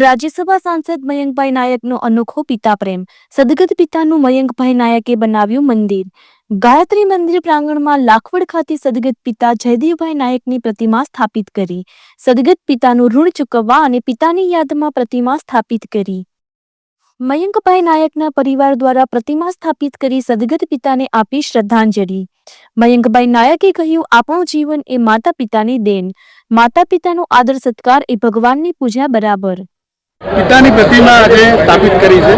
રાજ્યસભા સાંસદ મયંકભાઈ નાયકનો અનોખો પિતા પ્રેમ સદગત પિતાનું મયંકભાઈ નાયકે બનાવ્યું મંદિર. ગાયત્રી મંદિર પ્રાંગણમાં લાખવડ ખાતે સદગત પિતા જયદેવભાઈ નાયકની પ્રતિમા સ્થાપિત કરી. સદગત પિતાનું ઋણ ચૂકવવા અને પિતાની યાદમાં પ્રતિમા સ્થાપિત કરી. મયંકભાઈ નાયકના પરિવાર દ્વારા પ્રતિમા સ્થાપિત કરી સદગત પિતાને આપી શ્રદ્ધાંજલિ. મયંકભાઈ નાયકે કહ્યું, આપણું જીવન એ માતા પિતાની દેન. માતા પિતાનો આદર સત્કાર એ ભગવાનની પૂજા બરાબર. પિતાની પ્રતિમા આજે સ્થાપિત કરી છે.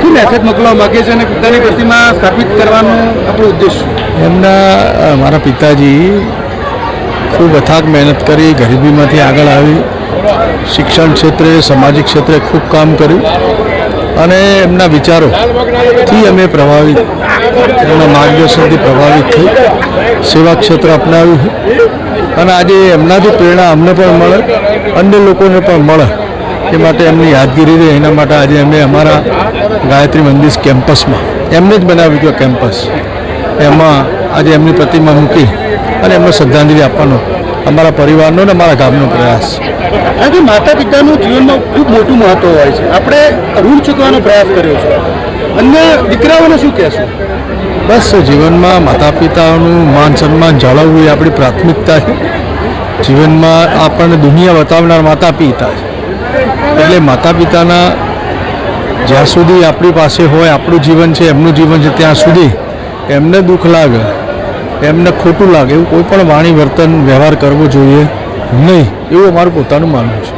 શું મેસેજ મોકલવા માગે છે અને પિતાની પ્રતિમા સ્થાપિત કરવાનું આપણો ઉદ્દેશ? એમના મારા પિતાજી ખૂબ અથાગ મહેનત કરી, ગરીબીમાંથી આગળ આવી, શિક્ષણ ક્ષેત્રે, સામાજિક ક્ષેત્રે ખૂબ કામ કર્યું. અને એમના વિચારોથી અમે પ્રભાવિત, એમના માર્ગદર્શનથી પ્રભાવિત થઈ, સેવા ક્ષેત્ર અપનાવ્યું અને આજે એમનાથી પ્રેરણા અમને પણ મળે, અન્ય લોકોને પણ મળે. એ માટે એમની યાદગીરી રહે. એના માટે આજે અમે અમારા ગાયત્રી મંદિર કેમ્પસમાં એમને જ બનાવ્યું હતું કેમ્પસ. એમાં આજે એમની પ્રતિમા મૂકી અને એમને શ્રદ્ધાંજલિ આપવાનો અમારા પરિવારનો ને અમારા ગામનો પ્રયાસ. આજે માતા પિતાનું જીવનમાં ખૂબ મોટું મહત્વ હોય છે. આપણે ઋણ ચૂકવાનો પ્રયાસ કર્યો છે. અન્ય દીકરાઓને શું કહેશું? બસ જીવનમાં માતા પિતાનું માન સન્માન જાળવવું એ આપણી પ્રાથમિકતા છે. જીવનમાં આપણને દુનિયા બતાવનાર માતા પિતા છે. એટલે માતા પિતાના જ્યાં સુધી આપણી પાસે હોય, આપણું જીવન છે, એમનું જીવન છે ત્યાં સુધી એમને દુઃખ લાગે, એમને ખોટું લાગે, એવું કોઈ પણ વાણી, વર્તન, વ્યવહાર કરવો જોઈએ નહીં. એવું અમારું પોતાનું માનવું છે.